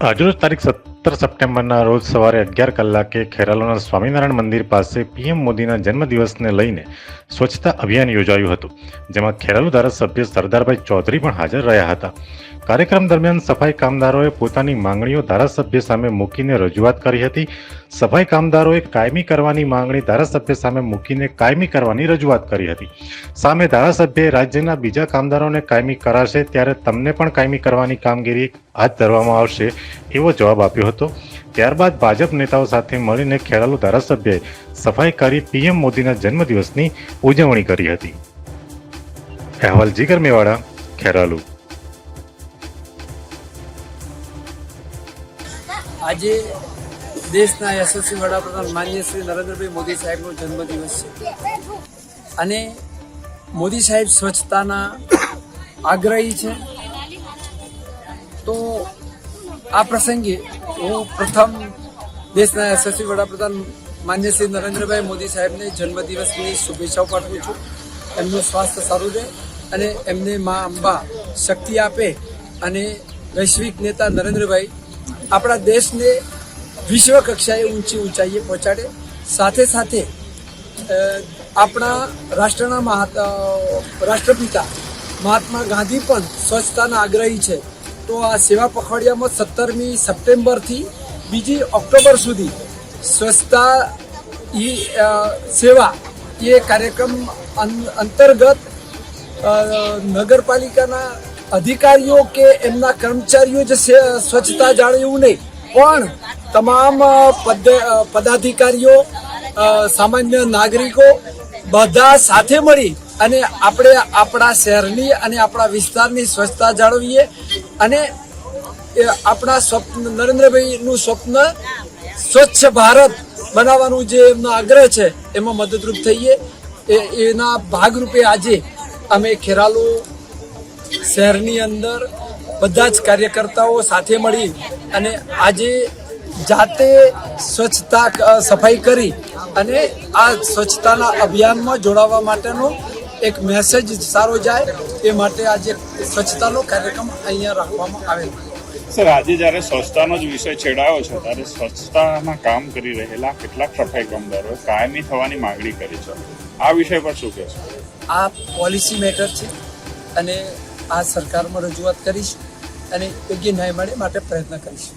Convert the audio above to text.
આજરોજ તારીખ સત્તર સપ્ટેમ્બરના રોજ સવારે અગિયાર કલાકે ખેરાલુના સ્વામિનારાયણ મંદિર પાસે પીએમ મોદીના જન્મદિવસને લઈને સ્વચ્છતા અભિયાન યોજાયું હતું, જેમાં ખેરાલુ ધારાસભ્ય સરદારભાઈ ચૌધરી પણ હાજર રહ્યા હતા. કાર્યક્રમ દરમિયાન સફાઈ કામદારોએ પોતાની માંગણીઓ ધારાસભ્ય સામે મૂકીને રજૂઆત કરી હતી. સફાઈ કામદારોએ કાયમી કરવાની માંગણી ધારાસભ્ય સામે મૂકીને કાયમી કરવાની રજૂઆત કરી હતી. સામે ધારાસભ્યએ રાજ્યના બીજા કામદારોને કાયમી કરાશે ત્યારે તમને પણ કાયમી કરવાની કામગીરી હાથ ધરવામાં આવશે. એવો જવાબ આપ્યો હતો. ત્યારબાદ ભાજપ નેતાઓ સાથે મળીને ખેરાલુ ધારાસભ્યએ સફાઈ કરી પીએમ મોદીના જન્મદિવસની ઉજવણી કરી હતી. અહેવાલ જીગર મેવાડા, ખેરાલુ. આજે દેશના યશસ્વી વડાપ્રધાન માન્ય શ્રી નરેન્દ્રભાઈ મોદી સાહેબનો જન્મદિવસ છે. અને મોદી સાહેબ સ્વચ્છતાના આગ્રહી છે. તો આ પ્રસંગે હું પ્રથમ દેશના યશસ્વી વડાપ્રધાન માન્ય શ્રી નરેન્દ્રભાઈ મોદી સાહેબને જન્મદિવસની શુભેચ્છાઓ પાઠવું છું. એમનું સ્વાસ્થ્ય સારું રહે અને એમને મા અંબા શક્તિ આપે અને વૈશ્વિક નેતા નરેન્દ્રભાઈ આપણા દેશને વિશ્વ કક્ષાએ ઊંચી ઊંચાઈએ પહોંચાડે. સાથે સાથે આપણા રાષ્ટ્રના મહા રાષ્ટ્રપિતા મહાત્મા ગાંધી પણ સ્વચ્છતાના આગ્રહી છે. તો આ સેવા પખવાડિયામાં સત્તરમી સપ્ટેમ્બરથી બીજી ઓક્ટોબર સુધી સ્વચ્છતા ઈ સેવા એ કાર્યક્રમ અંતર્ગત નગરપાલિકાના અધિકારીઓ કે એમના કર્મચારીઓ જ સ્વચ્છતા જાણે એવું નહીં, પણ તમામ પદ પદાધિકારીઓ સામાન્ય નાગરિકો બધા સાથે મળી અને આપણે આપણા શહેરની અને આપણા વિસ્તારની સ્વચ્છતા જાળવીએ અને આપણા સ્વપ્ન, નરેન્દ્રભાઈનું સ્વપ્ન સ્વચ્છ ભારત બનાવવાનું જે એમનો આગ્રહ છે, એમાં મદદરૂપ થઈએ. એના ભાગરૂપે આજે અમે ખેરાલુ શહેરની અંદર બધા જ કાર્યકર્તાઓ સાથે મળી અને આજે જાતે સ્વચ્છતા સફાઈ કરી અને આ સ્વચ્છતાના અભિયાનમાં જોડાવા માટેનો એક મેસેજ સારો જાય એ માટે આજે સ્વચ્છતાનો કાર્યક્રમ અહીંયા રાખવામાં આવેલો. સર આજે જ્યારે સ્વચ્છતાનો જ વિષય છેડાયો છે ત્યારે સ્વચ્છતામાં કામ કરી રહેલા કેટલાક સફાઈ કામદારોએ કાયમી થવાની માંગણી કરી છે. આ વિષય પર શું કહેશો? આ પોલિસી મેટર છે અને આ સરકારમાં રજૂઆત કરીશું અને યોગ્ય ન્યાય મળે માટે પ્રયત્ન કરીશું.